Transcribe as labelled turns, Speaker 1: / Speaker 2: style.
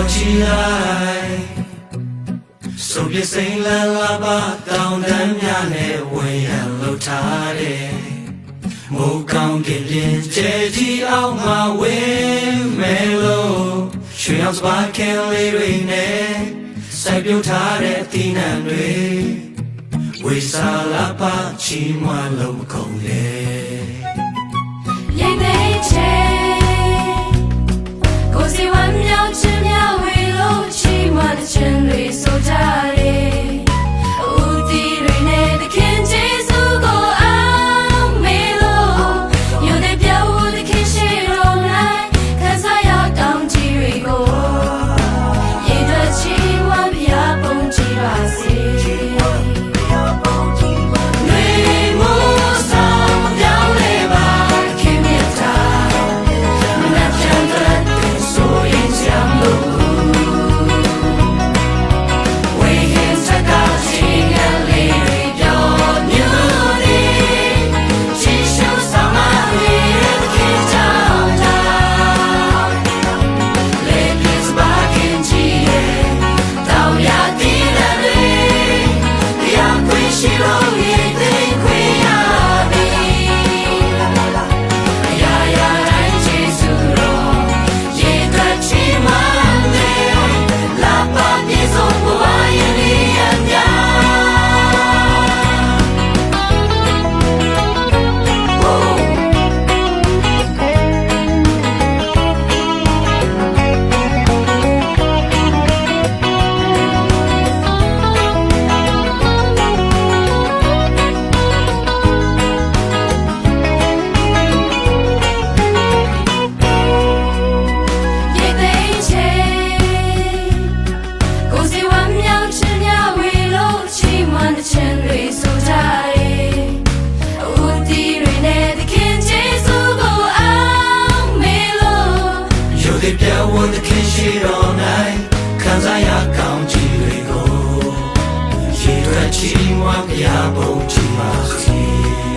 Speaker 1: တော်ချီလိုက်စုံပြစိန်လန်လာပါတောင်းတမ်းများနဲ့ဝင်ရန်လှူထားတယ်မိုးကောင်းကင်ပြင်ကျဲကြီးအောင်မှဝင်းမဲလို့ရွှေအောင်စပါခင်လေးတွေနဲ့စိုက်ပြုတ်ထားတဲ့အသီးနှံတွေဝေစာလာပါချီးမွမ်းလုံးကုန်
Speaker 2: တယ် ခင်ရှိတော်၌ခံစားရကောင်းချီး
Speaker 1: တွေကိုရည်ရွယ်
Speaker 2: ချီးမွမ်းပြဘုံချီး
Speaker 1: ပါစေ